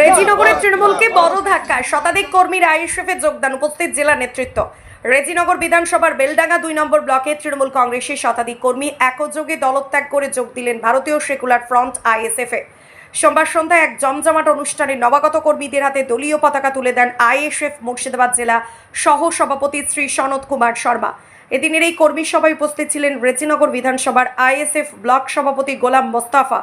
রেজিনগরের তৃণমূলকে বড় ধাক্কা শতাধিক কর্মীর আইএসএফে যোগদান উপস্থিত জেলা নেতৃত্ব। রেজিনগর বিধানসভার বেলডাঙ্গা দুই নম্বর ব্লকে তৃণমূল কংগ্রেসের শতাধিক কর্মী একযোগে দলত্যাগ করে যোগ দিলেন ভারতীয় সেকুলার ফ্রন্ট আইএসএফে সোমবার সন্ধ্যায় এক জমজমাট অনুষ্ঠানে নবাগত কর্মীদের হাতে দলীয় পতাকা তুলে দেন আইএসএফ মুর্শিদাবাদ জেলা সহ সভাপতি শ্রী সনৎ কুমার শর্মা। এদিনের এই কর্মী সভায় উপস্থিত ছিলেন রেজিনগর বিধানসভার আইএসএফ ব্লক সভাপতি গোলাম মোস্তাফা।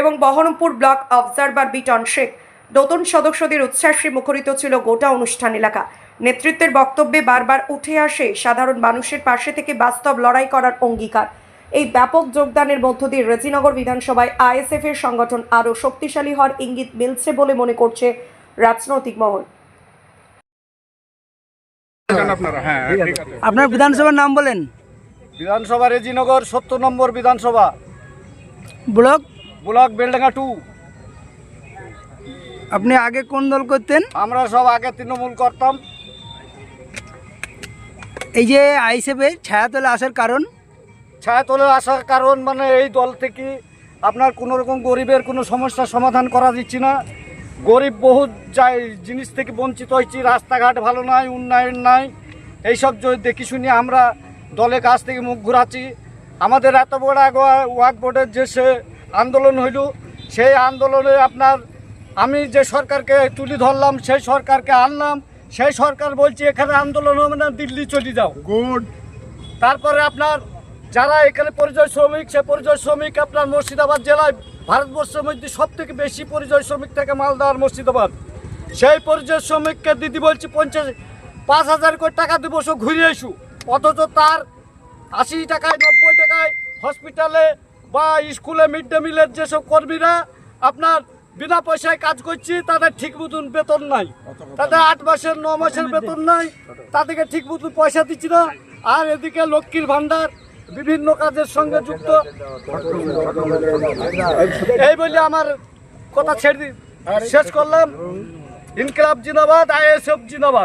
এবং বহরমপুর ব্লক অবজারভার বিটন শেখ। নতুন সদস্যদের উচ্ছ্বাসে মুখরিত ছিল গোটা অনুষ্ঠান এলাকা। নেতৃত্বের বক্তব্যে বারবার উঠে আসে সাধারণ মানুষের পাশে থেকে বাস্তব লড়াই করার অঙ্গীকার। এই ব্যাপক যোগদানের মধ্য দিয়ে রেজিনগর বিধানসভায় আইএসএফ এর সংগঠন আরও শক্তিশালী হওয়ার ইঙ্গিত মিলছে বলে মনে করছে রাজনৈতিক মহল। হ্যাঁ ঠিক আছে। আপনার বিধানসভার নাম বলেন। বিধানসভা রেজিনগর সত্তর নম্বর বিধানসভা। Block block Beldanga two. আপনি আগে কোন দল করতেন? আমরা সব আগে তৃণমূল করতাম। এই যে আইসেফে ছায়াতলে আসার কারণ? ছায়া তোলে আসার কারণ মানে এই দল থেকে আপনার কোনো রকম গরিবের কোনো সমস্যার সমাধান করা দিচ্ছি না। গরিব বহু যাই জিনিস থেকে বঞ্চিত হয়েছি রাস্তাঘাট ভালো নাই উন্নয়ন নাই এইসব দেখি শুনি আমরা দলের কাছ থেকে মুখ ঘুরাচ্ছি। আমাদের এত বড় ওয়াক বোর্ডের যে সে আন্দোলন হইল সেই আন্দোলনে আপনার আমি যে সরকারকে তুলে ধরলাম সেই সরকারকে আনলাম সেই সরকার বলছে এখানে আন্দোলন হবে না দিল্লি চলে যাও। গুড। তারপরে আপনার যারা এখানে পরিযায়ী শ্রমিক সে পরিযায়ী শ্রমিক আপনার মুর্শিদাবাদ জেলায় ভারতবর্ষের মধ্যে সব থেকে বেশি পরিযায়ী শ্রমিক থেকে মালদার মুর্শিদাবাদ। সেই পরিযায়ী শ্রমিককে দিদি বলছি পঞ্চাশ পাঁচ হাজার করে টাকা দেবো সব ঘুরে এসু। অথচ তার আশি টাকায়, নব্বই টাকায় হসপিটালে বা স্কুলে মিড ডে মিলের যেসব কর্মীরা আপনার বিনা পয়সায় কাজ করছি, তাদের ঠিক মতন বেতন নাই। তাদের আট মাসের, ন মাসের বেতন নাই, তাদেরকে ঠিক মতন পয়সা দিচ্ছি না। আর এদিকে লক্ষ্মীর ভান্ডার বিভিন্ন কাজের সঙ্গে যুক্ত। এই বলে আমার কথা ছেড়ে শেষ করলাম। ইনকলাব জিন্দাবাদ, আইএসএফ জিন্দাবাদ।